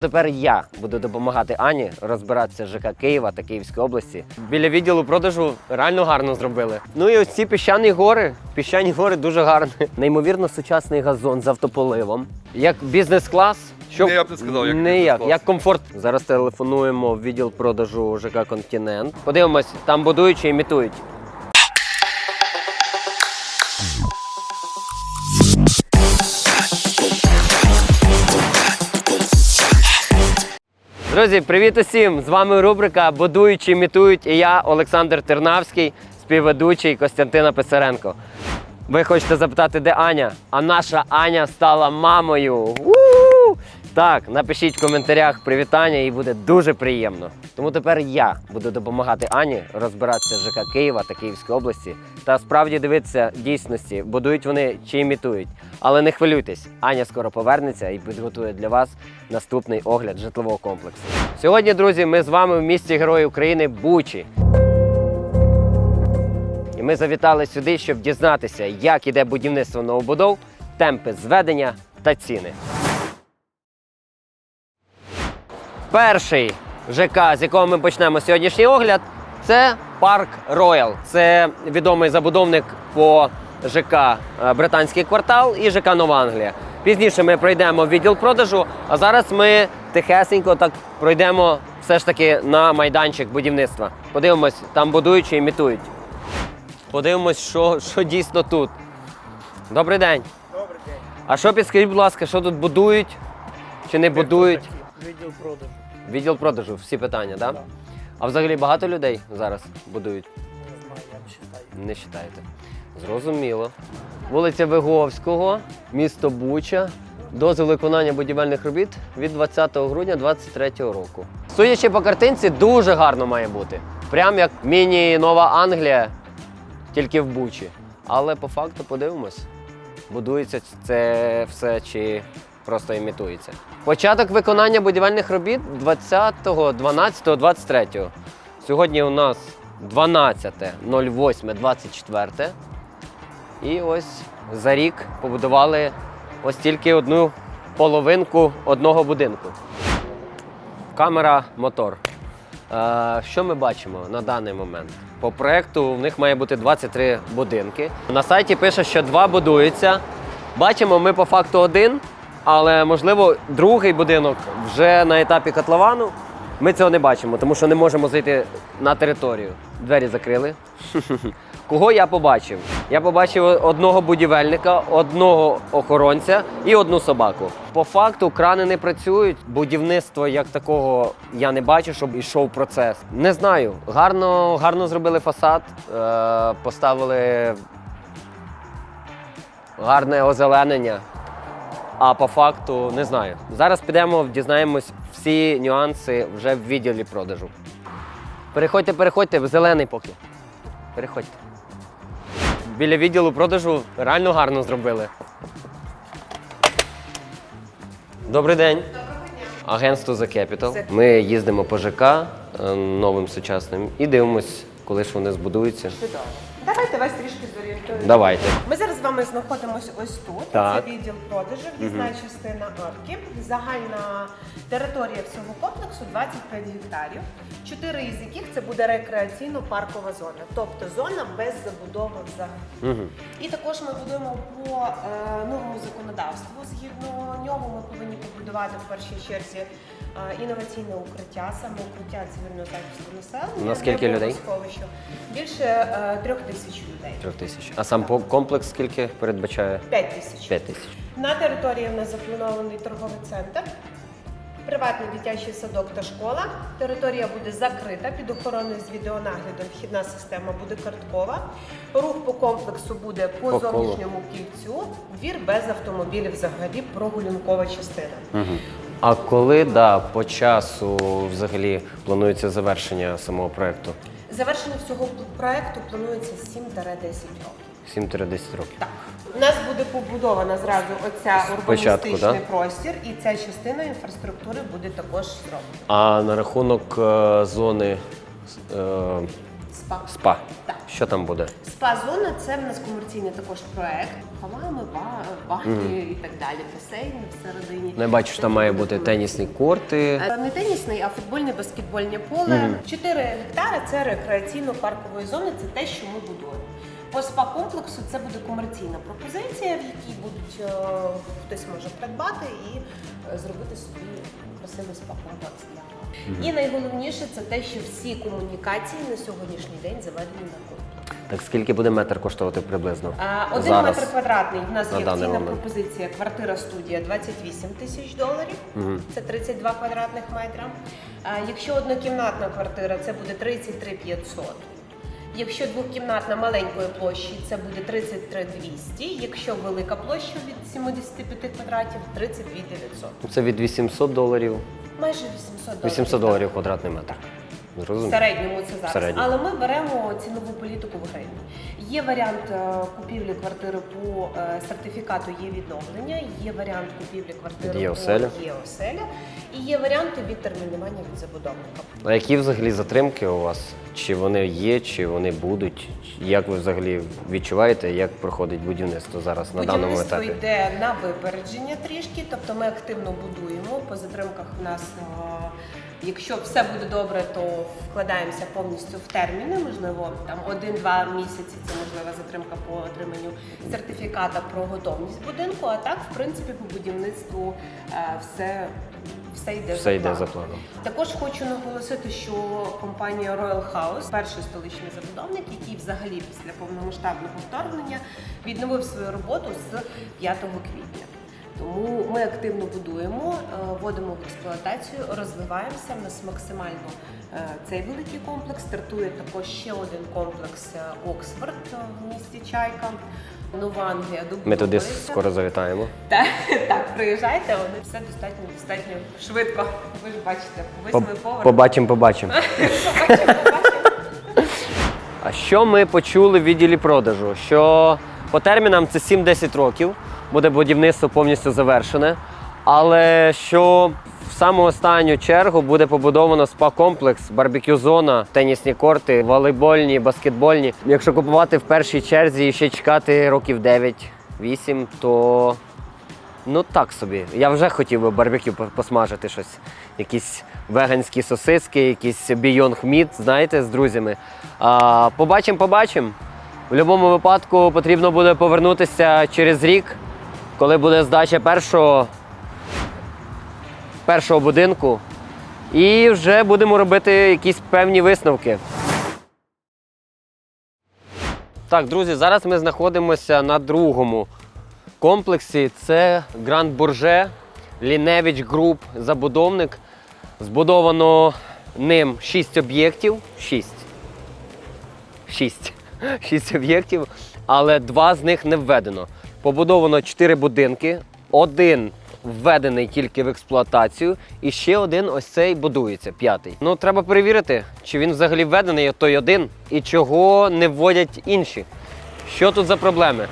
Тепер я буду допомагати Ані розбиратися з ЖК Києва та Київської області. Біля відділу продажу реально гарно зробили. Ну і ось ці піщані гори. Піщані гори дуже гарні. Неймовірно сучасний газон з автополивом. Як бізнес-клас. Що Не, я б не сказав, як не як, як комфорт. Зараз телефонуємо в відділ продажу ЖК Континент. Подивимось, там будують чи імітують. Друзі, привіт усім! З вами рубрика Будують, імітують і я, Олександр Тернавський, співведучий Костянтина Писаренко. Ви хочете запитати, де Аня? А наша Аня стала мамою. У! Так, напишіть в коментарях привітання і буде дуже приємно. Тому тепер я буду допомагати Ані розбиратися ЖК Києва та Київської області та справді дивитися дійсності, будують вони чи імітують. Але не хвилюйтесь, Аня скоро повернеться і підготує для вас наступний огляд житлового комплексу. Сьогодні, друзі, ми з вами в місті Герої України Бучі. І ми завітали сюди, щоб дізнатися, як іде будівництво новобудов, темпи зведення та ціни. Перший ЖК, з якого ми почнемо сьогоднішній огляд, це парк Роял. Це відомий забудовник по ЖК е, Британський квартал і ЖК Нова Англія. Пізніше ми пройдемо в відділ продажу, а зараз ми тихесенько так пройдемо все ж таки на майданчик будівництва. Подивимось, там будують чи імітують. Подивимось, що, що дійсно тут. Добрий день. Добрий день. А що підскажіть, будь ласка, що тут будують чи не будують? Відділ продажу. Відділ продажу, всі питання, так? Да? А взагалі багато людей зараз будують? Не знаю, я не читаю. Не вважаєте. Зрозуміло. Вулиця Виговського, місто Буча. Дозвіл виконання будівельних робіт від 20 грудня 2023 року. Судячи по картинці, дуже гарно має бути. Прям як міні-нова Англія, тільки в Бучі. Але по факту подивимось, будується це все чи просто імітується. Початок виконання будівельних робіт 20.12.23. Сьогодні у нас 12.08.24. І ось за рік побудували ось тільки одну половинку одного будинку. Камера, мотор. Е, що ми бачимо на даний момент? По проекту в них має бути 23 будинки. На сайті пише, що два будуються. Бачимо, ми по факту один, але можливо другий будинок вже на етапі котловану. Ми цього не бачимо, тому що не можемо зайти на територію. Двері закрили. Кого я побачив? Я побачив одного будівельника, одного охоронця і одну собаку. По факту крани не працюють. Будівництво як такого я не бачу, щоб йшов процес. Не знаю. Гарно, гарно зробили фасад, е, поставили гарне озеленення. А по факту не знаю. Зараз підемо, дізнаємось всі нюанси вже в відділі продажу. Переходьте, переходьте, в зелений поки. Переходьте. Біля відділу продажу реально гарно зробили. Добрий день. Агентство The Capital. Ми їздимо по ЖК е, новим сучасним і дивимось, коли ж вони збудуються. Чудово. Давайте вас трішки зорієнтуємо. Давайте. Ми зараз з вами знаходимося ось тут. Так. Це відділ продажу, в'їзна частина арки. Загальна територія всього комплексу 25 гектарів. Чотири із яких це буде рекреаційно-паркова зона, тобто зона без забудови взагалі. Угу. І також ми будуємо по е, новому законодавству. Згідно нього ми повинні побудувати в першій черзі інноваційне укриття, саме укриття цивільного захисту населення. На скільки для людей? бомбосховища. Більше е, трьох тисяч людей. Трьох тисяч. А сам по- комплекс скільки передбачає? П'ять тисяч. П'ять тисяч. На території в нас запланований торговий центр, приватний дитячий садок та школа. Територія буде закрита під охороною з відеонаглядом. Вхідна система буде карткова. Рух по комплексу буде по, По зовнішньому кільцю. Двір без автомобілів взагалі прогулянкова частина. А коли да, по часу взагалі планується завершення самого проекту? Завершення всього проекту планується 7-10 років. 7-10 років. Так. У нас буде побудована зразу оця Спочатку, урбаністичний да? простір, і ця частина інфраструктури буде також зроблена. А на рахунок е, зони е, Спа. Спа. Так. Що там буде? Спа-зона це в нас комерційний також проект. Хамами, ба- mm. і так далі. Басейн всередині. Не бачу, що там має бути тенісні корти. Е, Не тенісний, а футбольне баскетбольне поле. 4 гектари це рекреаційно-паркової зони, це те, що ми будуємо. По спа-комплексу це буде комерційна пропозиція, в якій будуть е, хтось може придбати і е, зробити собі красивий спа-комплекс. І найголовніше це те, що всі комунікації на сьогоднішній день заведені на комплекс. Так скільки буде метр коштувати приблизно? Один Зараз. метр квадратний в нас на є момент. пропозиція. Квартира студія 28 тисяч доларів. Це 32 квадратних метра. Якщо однокімнатна квартира, це буде 33 500. Якщо двокімнатна маленької площі, це буде 33 200. Якщо велика площа від 75 квадратів, 32 900. Це від 800 доларів. Майже 800 доларів. 800 доларів квадратний метр. В середньому це зараз. середньому. Але ми беремо цінову політику в гривні. Є варіант е, купівлі квартири по е, сертифікату є відновлення, є варіант купівлі квартири Від «Є-оселя». по є оселя, і є варіанти відтермінування від забудовника. А які взагалі затримки у вас? Чи вони є, чи вони будуть? Як ви взагалі відчуваєте, як проходить будівництво зараз на даному Будівництво йде на випередження трішки, тобто ми активно будуємо. По затримках у нас, е, якщо все буде добре, то вкладаємося повністю в терміни. Можливо, там один-два місяці це можлива затримка по отриманню сертифіката про готовність будинку. А так, в принципі, по будівництву е, все, все йде Все за йде за планом. Також хочу наголосити, що компанія Royal House, перший столичний забудовник, який взагалі після повномасштабного вторгнення відновив свою роботу з 5 квітня. Тому ми активно будуємо, е, вводимо в експлуатацію, розвиваємося. У нас максимально е, цей великий комплекс. Стартує також ще один комплекс е, Оксфорд в місті Чайка. Нова Англія Ми туди скоро завітаємо. Так, так, приїжджайте, вони все достатньо достатньо швидко. Ви ж бачите, восьмий поверх. Побачимо, побачимо. Побачимо, побачимо. А що ми почули в відділі продажу? Що по термінам це 7-10 років, буде будівництво повністю завершене. Але що в саму останню чергу буде побудовано спа-комплекс, барбекю-зона, тенісні корти, волейбольні, баскетбольні. Якщо купувати в першій черзі і ще чекати років 9-8, то Ну так собі. Я вже хотів би барбекю по- посмажити щось. Якісь веганські сосиски, якісь Beyond Meat, знаєте, з друзями. Побачимо, побачимо. В будь-якому випадку потрібно буде повернутися через рік, коли буде здача першого, першого будинку. І вже будемо робити якісь певні висновки. Так, друзі, зараз ми знаходимося на другому комплексі. Це Гранд Бурже, Ліневич Груп, забудовник. Збудовано ним 6 об'єктів. 6. 6. 6 об'єктів, але два з них не введено. Побудовано 4 будинки, один введений тільки в експлуатацію, і ще один ось цей будується, п'ятий. Ну, треба перевірити, чи він взагалі введений, той один, і чого не вводять інші. Що тут за проблеми?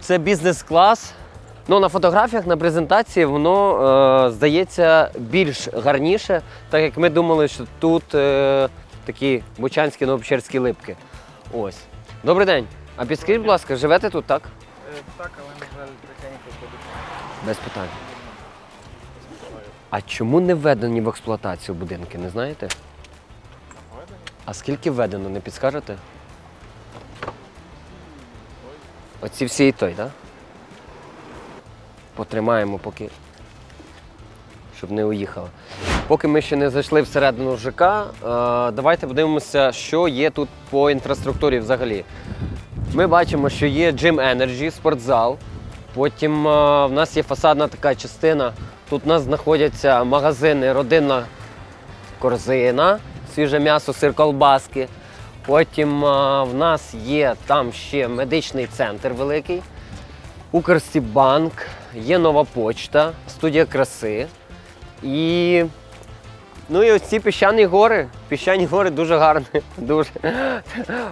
Це бізнес-клас. Ну, на фотографіях, на презентації воно е, здається більш гарніше, так як ми думали, що тут е, такі бучанські новопечерські липки. Ось. Добрий день. А підскажіть, будь ласка, живете тут, так? Е, Так, але, на жаль, тихенько ходить. Без питань. А чому не введені в експлуатацію будинки, не знаєте? А скільки введено, не підскажете? Оці всі і той, так? Потримаємо, поки. Щоб не уїхали. Поки ми ще не зайшли всередину ЖК, е, давайте подивимося, що є тут по інфраструктурі взагалі. Ми бачимо, що є Gym Energy, спортзал. Потім е, в нас є фасадна така частина. Тут у нас знаходяться магазини Родинна корзина, свіже м'ясо, сир колбаски. Потім е, в нас є там ще медичний центр великий, Укрстібанк, є нова почта, студія краси. І Ну і ось ці піщані гори. Піщані гори дуже гарні. Дуже.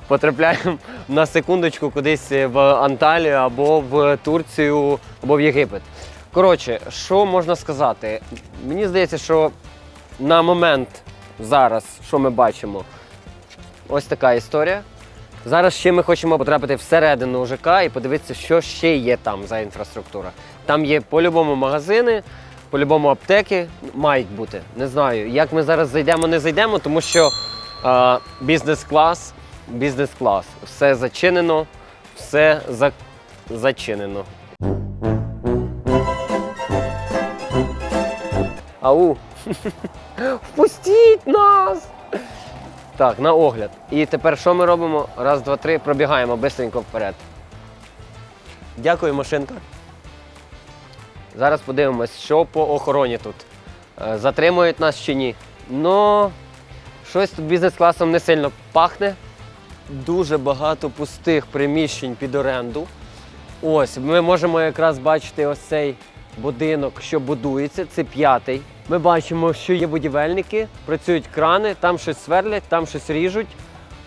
Потрапляємо на секундочку кудись в Анталію або в Турцію, або в Єгипет. Коротше, що можна сказати? Мені здається, що на момент зараз, що ми бачимо, ось така історія. Зараз ще ми хочемо потрапити всередину ЖК і подивитися, що ще є там за інфраструктура. Там є по-любому магазини, по-любому аптеки мають бути. Не знаю, як ми зараз зайдемо, не зайдемо, тому що а, бізнес-клас, бізнес-клас. Все зачинено, все за... зачинено. Ау! Впустіть нас! Так, на огляд. І тепер що ми робимо? Раз, два, три, пробігаємо бистренько вперед. Дякую, машинка. Зараз подивимось, що по охороні тут. Е, Затримують нас чи ні. Ну, щось тут бізнес-класом не сильно пахне. Дуже багато пустих приміщень під оренду. Ось, ми можемо якраз бачити ось цей будинок, що будується. Це п'ятий. Ми бачимо, що є будівельники, працюють крани, там щось сверлять, там щось ріжуть.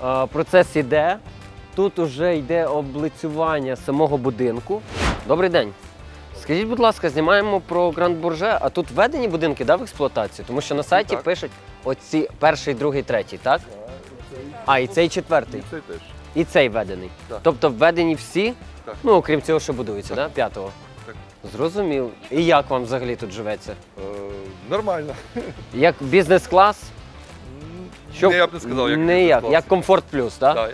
Е, Процес іде. Тут уже йде облицювання самого будинку. Добрий день. Скажіть, будь ласка, знімаємо про Гранд Бурже, а тут введені будинки да, в експлуатацію? Тому що на сайті так. пишуть оці перший, другий, третій, так? А, і цей четвертий. Це теж. І цей введений. Так. Тобто введені всі, Так. ну окрім цього, що будується, да? п'ятого. Так. Зрозумів. І як вам взагалі тут живеться? Е, нормально. Як бізнес-клас? Не, я б не сказав, як не як, як комфорт плюс, так? Да,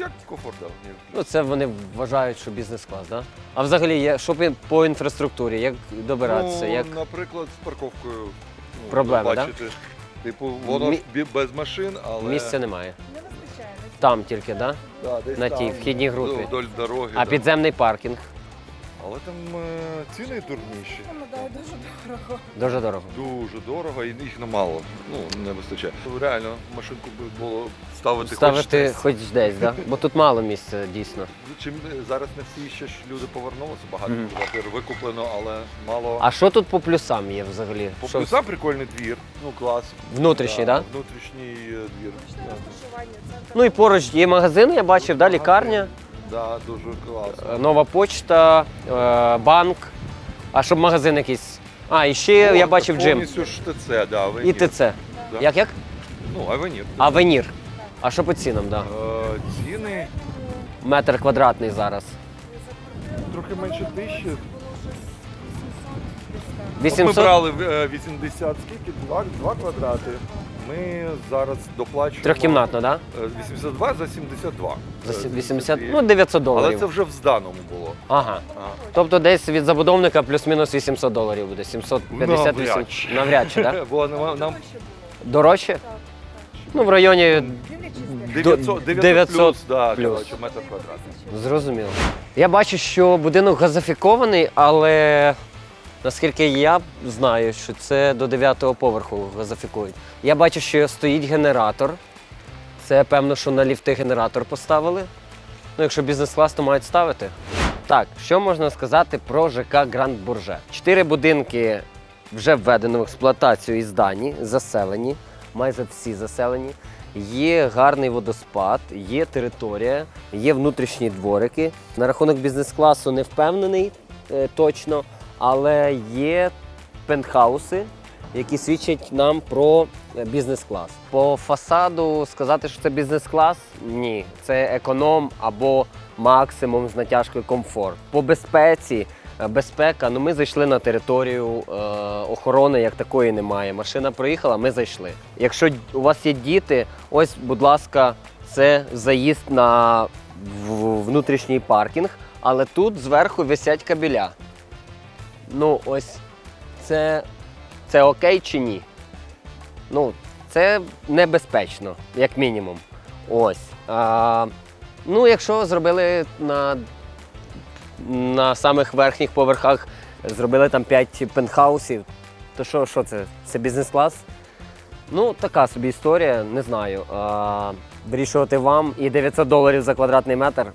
як комфорт, да. Ні. Ну, це вони вважають, що бізнес-клас, так? А взагалі, є- що по- по інфраструктурі, як добиратися? Ну, як... Наприклад, з парковкою. Ну, Проблеми, да? бачите. Типу, воно Мі- бі- без машин, але Місця немає. Там тільки, так? да, десь на там, тій вхідній групі. Вдоль дороги. А да. підземний паркінг Але там е, ціни дурніші. дуже дорого. Дуже дорого і їх немало. Ну, не вистачає. Реально, машинку було ставити, хоч Ставити десь. хоч десь, да? бо тут мало місця дійсно. Чим е, зараз не всі ще ж люди повернулися, багато Мгм. квартир викуплено, але мало. А що тут по плюсам є взагалі? По Що- плюсам прикольний двір. Ну клас. Внутрішній, Да, так? Внутрішній е, двір. Ну і поруч є магазин, я бачив, да, лікарня, Да, дуже класно. е, нова почта, е, банк. А щоб магазин якийсь. А, і ще я О, бачив джим. Повністю ж ТЦ, да, І авенір. ТЦ. Да. Як як? Ну, авенір. Авенір. А що по цінам, да? Е, ціни Метр квадратний зараз. трохи менше тисячі. От Ми 800? брали е, 80, скільки? Два, два квадрати. Ми зараз доплачуємо. Трьохкімнатно, так? е, 82 за 72. Да? За Е, 80, ну 900 Але доларів. це вже в зданому було. Ага. Ага. Тобто десь від забудовника плюс-мінус 800 доларів буде. 750 Навряд 800. Навряд чи, так? Бо нема- нам Дорожче? Ну, в районі 900, 900, 900 плюс, да, плюс. коротше, метр квадратний. Зрозуміло. Я бачу, що будинок газифікований, але наскільки я знаю, що це до 9-го поверху газифікують. Я бачу, що стоїть генератор. Це певно, що на ліфти генератор поставили. Ну, якщо бізнес-клас, то мають ставити. Так, що можна сказати про ЖК Гранд Бурже? Чотири будинки вже введено в експлуатацію і здані, заселені, майже всі заселені. Є гарний водоспад, є територія, є внутрішні дворики. На рахунок бізнес-класу не впевнений е, точно, але є пентхауси, які свідчать нам про е, бізнес-клас. По фасаду сказати, що це бізнес-клас ні, це економ або максимум з натяжкою комфорт. По безпеці. Е, Безпека, ну ми зайшли на територію е, охорони, як такої немає. Машина проїхала, ми зайшли. Якщо у вас є діти, ось, будь ласка, це заїзд на внутрішній паркінг, але тут зверху висять кабеля. Ну, ось це, це окей чи ні? Ну, це небезпечно, як мінімум. Ось. А, ну, якщо зробили на, на самих верхніх поверхах, зробили там 5 пентхаусів, то що, що це? Це бізнес-клас? Ну, така собі історія, не знаю. А, вирішувати вам і 900 доларів за квадратний метр.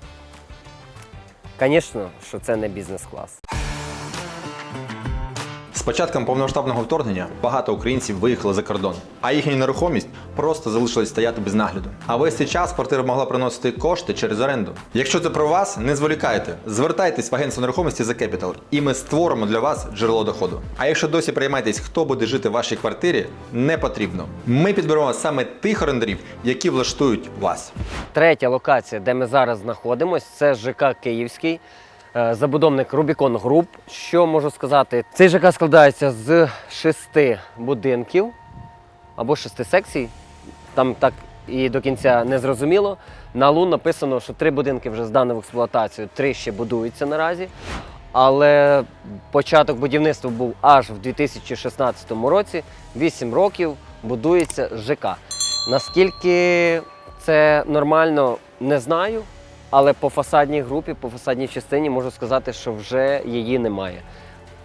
Звісно, що це не бізнес-клас. Початком повномасштабного вторгнення багато українців виїхали за кордон, а їхня нерухомість просто залишилась стояти без нагляду. А весь цей час квартира могла приносити кошти через оренду. Якщо це про вас, не зволікайте. Звертайтесь в агентство нерухомості The Capital, і ми створимо для вас джерело доходу. А якщо досі приймаєтесь, хто буде жити в вашій квартирі, не потрібно. Ми підберемо саме тих орендарів, які влаштують вас. Третя локація, де ми зараз знаходимося, це ЖК Київський, забудовник Рубікон Груп. Що можу сказати? Цей ЖК складається з шести будинків або шести секцій. Там так і до кінця не зрозуміло. На ЛУ написано, що три будинки вже здано в експлуатацію, три ще будуються наразі. Але початок будівництва був аж в 2016 році. 8 років будується ЖК. Наскільки це нормально, не знаю. Але по фасадній групі, по фасадній частині можу сказати, що вже її немає.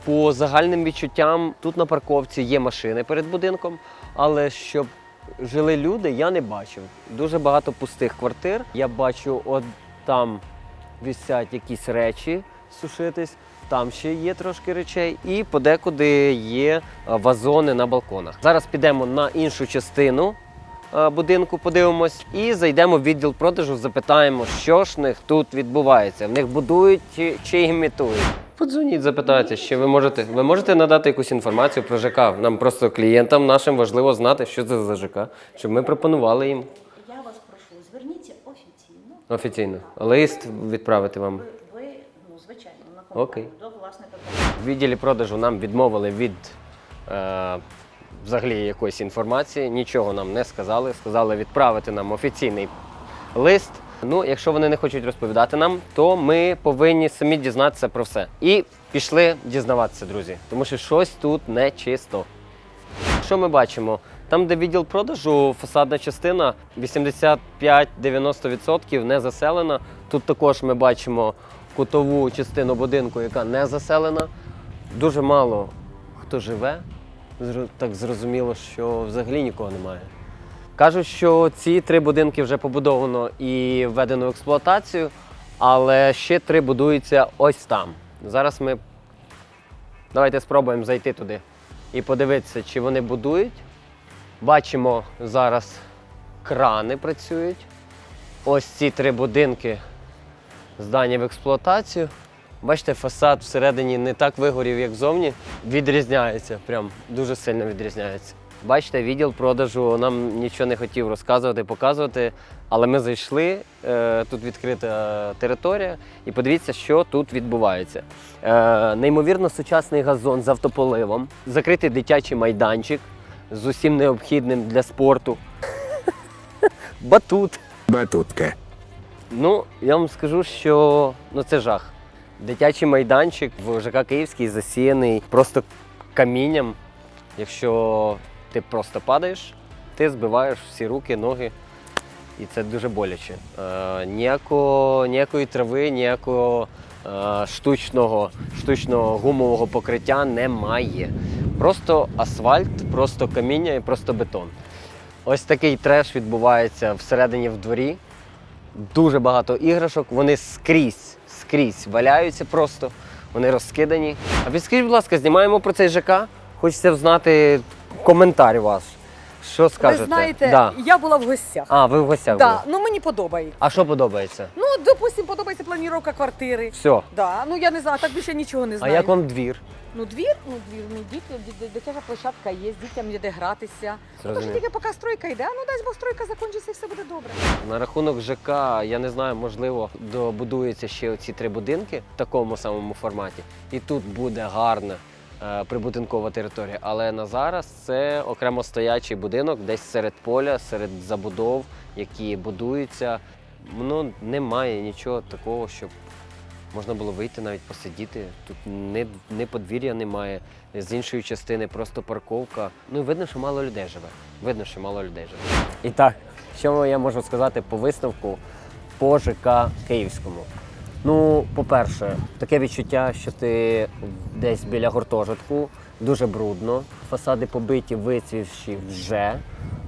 По загальним відчуттям, тут на парковці є машини перед будинком, але щоб жили люди, я не бачив. Дуже багато пустих квартир. Я бачу, от там висять якісь речі сушитись, там ще є трошки речей, і подекуди є вазони на балконах. Зараз підемо на іншу частину будинку, подивимось і зайдемо в відділ продажу, запитаємо, що ж в них тут відбувається. В них будують чи, чи імітують. Подзвоніть, запитайте, чи ви можете, ви можете надати якусь інформацію про ЖК. Нам просто клієнтам нашим важливо знати, що це за ЖК, щоб ми пропонували їм Я вас прошу, зверніться офіційно. офіційно лист відправити вам. Ви, ви ну, звичайно, на Окей. до власника. В відділі продажу нам відмовили від е, взагалі якоїсь інформації, нічого нам не сказали. Сказали відправити нам офіційний лист. Ну, якщо вони не хочуть розповідати нам, то ми повинні самі дізнатися про все. І пішли дізнаватися, друзі, тому що щось тут не чисто. Що ми бачимо? Там, де відділ продажу, фасадна частина 85-90% не заселена. Тут також ми бачимо кутову частину будинку, яка не заселена. Дуже мало хто живе. Так зрозуміло, що взагалі нікого немає. Кажуть, що ці три будинки вже побудовано і введено в експлуатацію, але ще три будуються ось там. Зараз ми давайте спробуємо зайти туди і подивитися, чи вони будують. Бачимо зараз крани працюють. Ось ці три будинки здані в експлуатацію. Бачите, фасад всередині не так вигорів, як зовні. Відрізняється, прям дуже сильно відрізняється. Бачите, відділ продажу нам нічого не хотів розказувати, показувати. Але ми зайшли, е, тут відкрита територія, і подивіться, що тут відбувається. Е, неймовірно сучасний газон з автополивом, закритий дитячий майданчик з усім необхідним для спорту. Батут. Батутка. Ну, я вам скажу, що ну, це жах. Дитячий майданчик в ЖК Київський засіяний просто камінням. Якщо ти просто падаєш, ти збиваєш всі руки, ноги, і це дуже боляче. Е, ніякого, ніякої трави, ніякого е, штучного, штучного гумового покриття немає. Просто асфальт, просто каміння і просто бетон. Ось такий треш відбувається всередині в дворі дуже багато іграшок, вони скрізь, скрізь валяються просто, вони розкидані. А підскажіть, будь ласка, знімаємо про цей ЖК? Хочеться знати коментар ваш. Що скажете? Ви знаєте, да. я була в гостях. А, ви в гостях да, були. ну мені подобається. А що подобається? Ну, допустим, подобається планіровка квартири. Все. Да, ну я не знаю, так більше нічого не знаю. А як вам двір? Ну, двір, ну двір, ну діти, дитяча площадка є, з дітям є де гратися. Ну, то Зрозумів. тільки поки стройка йде, ну дасть Бог стройка закінчиться і все буде добре. На рахунок ЖК, я не знаю, можливо, добудуються ще оці три будинки в такому самому форматі. І тут буде гарна е, прибудинкова територія. Але на зараз це окремо стоячий будинок, десь серед поля, серед забудов, які будуються. Ну, немає нічого такого, щоб можна було вийти навіть посидіти. Тут не, не подвір'я немає, з іншої частини просто парковка. Ну і видно, що мало людей живе. Видно, що мало людей живе. І так, що я можу сказати по висновку по ЖК Київському? Ну, по-перше, таке відчуття, що ти десь біля гуртожитку, дуже брудно, фасади побиті, вицвівші вже,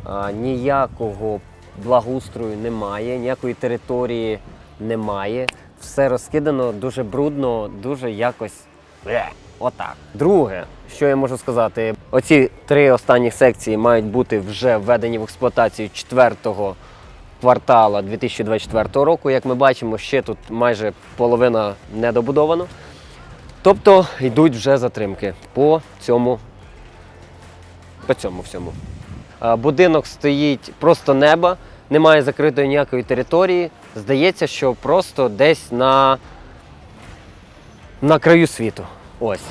а, ніякого благоустрою немає, ніякої території немає. Все розкидано дуже брудно, дуже якось. Отак. Друге, що я можу сказати, оці три останні секції мають бути вже введені в експлуатацію четвертого квартала 2024 року. Як ми бачимо, ще тут майже половина недобудовано. Тобто йдуть вже затримки по цьому, по цьому всьому. Будинок стоїть просто неба, немає закритої ніякої території. Здається, що просто десь на, на краю світу. Ось.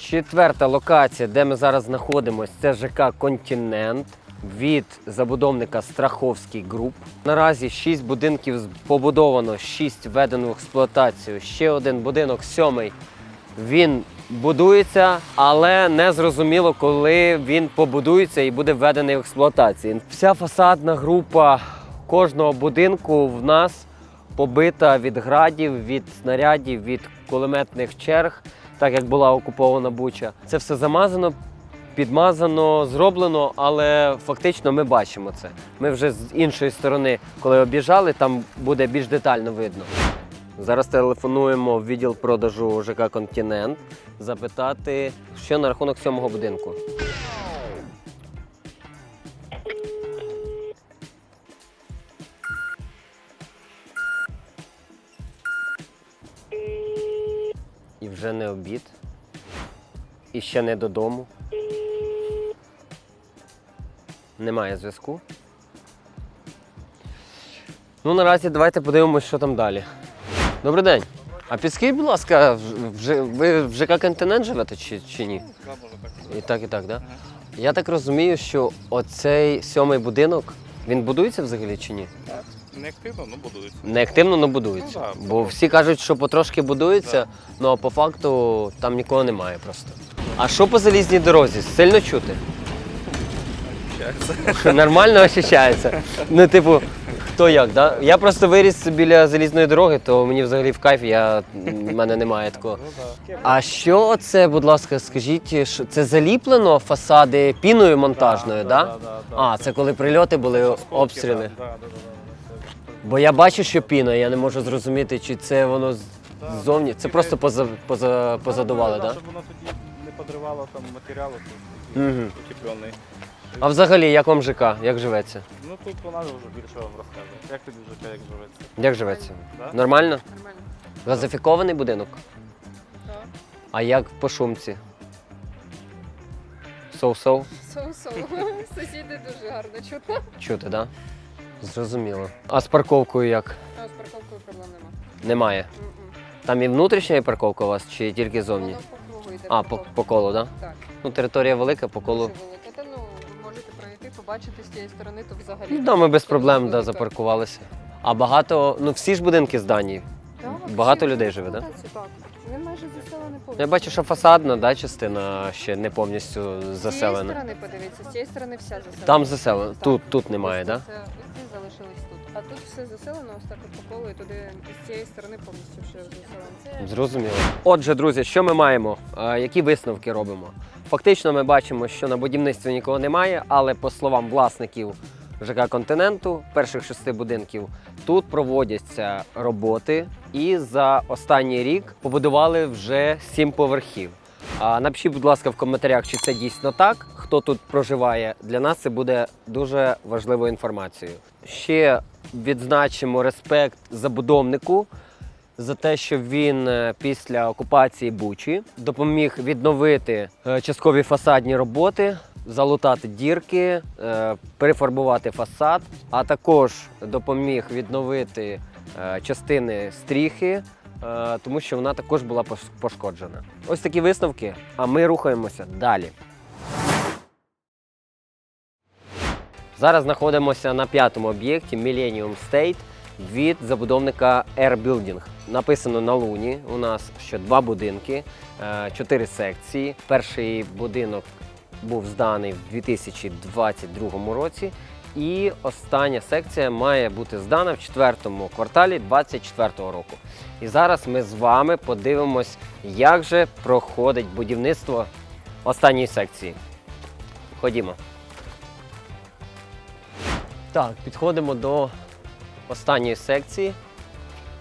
Четверта локація, де ми зараз знаходимося, це ЖК Континент від забудовника Страховський груп. Наразі 6 будинків побудовано, 6 введено в експлуатацію. Ще один будинок, сьомий. Він будується, але не зрозуміло, коли він побудується і буде введений в експлуатацію. Вся фасадна група кожного будинку в нас побита від градів, від снарядів, від кулеметних черг, так як була окупована Буча. Це все замазано, підмазано, зроблено, але фактично ми бачимо це. Ми вже з іншої сторони, коли об'їжджали, там буде більш детально видно. Зараз телефонуємо в відділ продажу ЖК Континент запитати, що на рахунок сьомого будинку. І вже не обід. І ще не додому. Немає зв'язку. Ну, наразі давайте подивимось, що там далі. Добрий день. А підскажіть, будь ласка, вже, ви в ЖК Континент живете чи, чи ні? І так, і так, так? Да? Я так розумію, що оцей сьомий будинок, він будується взагалі чи ні? Не активно, ну будується. Не активно, але будується. Ну, да, Бо всі кажуть, що потрошки будується, ну а по факту там нікого немає просто. А що по залізній дорозі? Сильно чути? Нормально ощущається. Ну, типу, хто як, да? Я просто виріс біля залізної дороги, то мені взагалі в кайф, я, в мене немає такого. А що це, будь ласка, скажіть, що це заліплено фасади піною монтажною, да? да, да, да. А, це коли прильоти були, обстріли. Да, да, да, да. Бо я бачу, що піна, я не можу зрозуміти, чи це воно з- ззовні. Це просто поза, поза, позадували, Да, так? Щоб воно тоді не подривало там матеріалу, Мгм. утеплений. А взагалі, як вам ЖК? Як живеться? Ну тут вона вже більше вам розкаже. Як тобі вже як живеться? Як живеться? Да? Нормально? Нормально. Газифікований будинок? Так. А як по шумці? Соу-соу? Соу-соу. Сусіди дуже гарно чутно. Чути, так? Да? Зрозуміло. А з парковкою як? А з парковкою проблем нема. Немає. М-м. Там і внутрішня є парковка у вас, чи тільки зовні? Воно по кругу йде. А, по, по колу, так? Да? Так, Ну, територія велика, по колу. дуже велике. Побачити з тієї сторони, то взагалі. Ну, ми без проблем да, запаркувалися. А багато, ну всі ж будинки здані. Данії. Багато людей живе, да? Так. Він майже заселений повністю. Я бачу, що фасадна да, частина ще не повністю З цієї сторони подивіться, з цієї сторони вся заселена. Там заселено, тут, тут немає, так? це- всі залишились тут. А тут все заселено, ось так от по колу, і туди з цієї сторони повністю все заселено. Зрозуміло. Отже, друзі, що ми маємо? Які висновки робимо? Фактично, ми бачимо, що на будівництві нікого немає, але по словам власників ЖК Континенту, перших шести будинків, тут проводяться роботи, і за останній рік побудували вже сім поверхів. Напишіть, будь ласка, в коментарях, чи це дійсно так. Хто тут проживає, для нас це буде дуже важливою інформацією. Ще відзначимо респект забудовнику за те, що він е, після окупації Бучі допоміг відновити е, часткові фасадні роботи, залутати дірки, е, перефарбувати фасад, а також допоміг відновити частини стріхи, тому що вона також була пошкоджена. Ось такі висновки. А ми рухаємося далі. Зараз знаходимося на п'ятому об'єкті Millennium State від забудовника Air. Написано на луні. У нас ще два будинки, е, чотири секції. Перший будинок був зданий в 2022 році. І остання секція має бути здана в четвертому кварталі 2024 року. І зараз ми з вами подивимось, як же проходить будівництво останньої секції. Ходімо. Так, підходимо до останньої секції.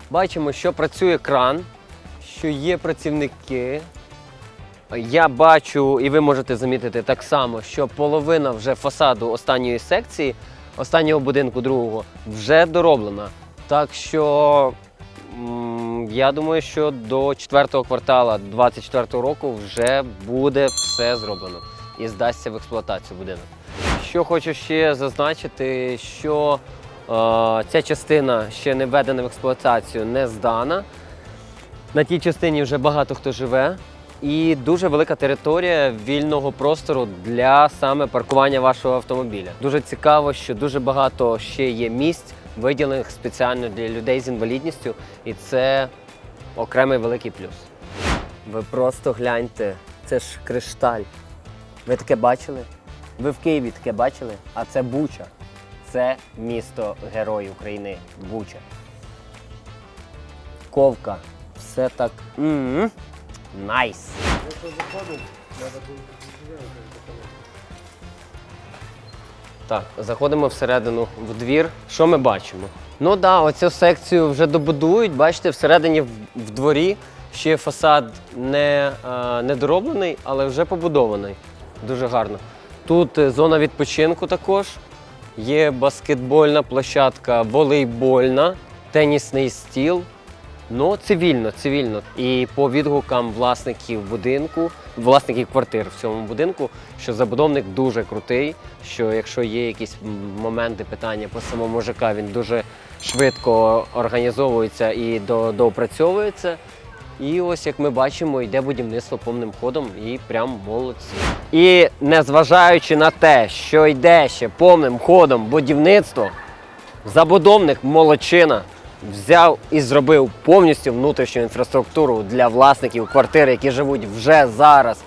Бачимо, що працює кран, що є працівники. Я бачу, і ви можете замітити так само, що половина вже фасаду останньої секції, останнього будинку другого, вже дороблена. Так що я думаю, що до четвертого квартала 2024 року вже буде все зроблено і здасться в експлуатацію будинок. Що хочу ще зазначити, що е, ця частина ще не введена в експлуатацію, не здана. На тій частині вже багато хто живе. І дуже велика територія вільного простору для саме паркування вашого автомобіля. Дуже цікаво, що дуже багато ще є місць, виділених спеціально для людей з інвалідністю, і це окремий великий плюс. Ви просто гляньте, це ж кришталь. Ви таке бачили? Ви в Києві таке бачили? А це Буча. Це місто Герой України Буча. Ковка. Все так. м Найс. Так, заходимо всередину в двір. Що ми бачимо? Ну так, да, оцю секцію вже добудують. Бачите, всередині в, в дворі ще фасад не, е, не дороблений, але вже побудований. Дуже гарно. Тут е, зона відпочинку також. Є баскетбольна площадка, волейбольна, тенісний стіл. Ну, цивільно, цивільно. І по відгукам власників будинку, власників квартир в цьому будинку, що забудовник дуже крутий, що якщо є якісь моменти, питання по самому ЖК, він дуже швидко організовується і доопрацьовується. І ось як ми бачимо, йде будівництво повним ходом і прям молодці. І незважаючи на те, що йде ще повним ходом будівництво, забудовник молодчина взяв і зробив повністю внутрішню інфраструктуру для власників квартир, які живуть вже зараз,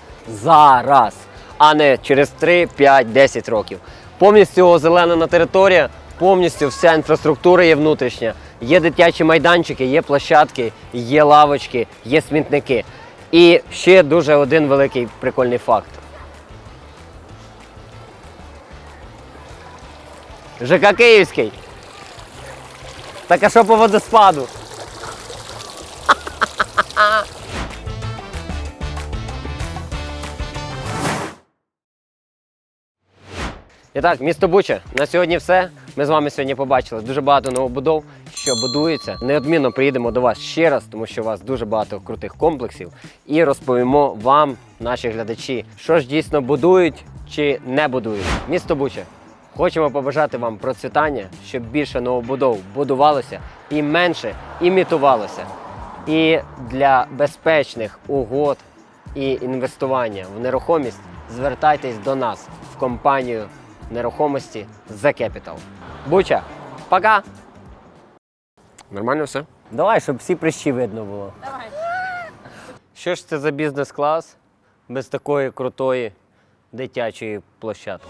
зараз, а не через 3, 5, 10 років. Повністю озеленена територія, повністю вся інфраструктура є внутрішня. Є дитячі майданчики, є площадки, є лавочки, є смітники. І ще дуже один великий прикольний факт. ЖК Київський. Так а що по водоспаду? І так, місто Буча. На сьогодні все. Ми з вами сьогодні побачили дуже багато новобудов, що будується. Неодмінно приїдемо до вас ще раз, тому що у вас дуже багато крутих комплексів. І розповімо вам, наші глядачі, що ж дійсно будують чи не будують. Місто Буча. Хочемо побажати вам процвітання, щоб більше новобудов будувалося і менше імітувалося. І для безпечних угод і інвестування в нерухомість звертайтесь до нас в компанію нерухомості The Capital. Буча, пока! Нормально все? Давай, щоб всі прищі видно було. Давай. Що ж це за бізнес-клас без такої крутої дитячої площадки?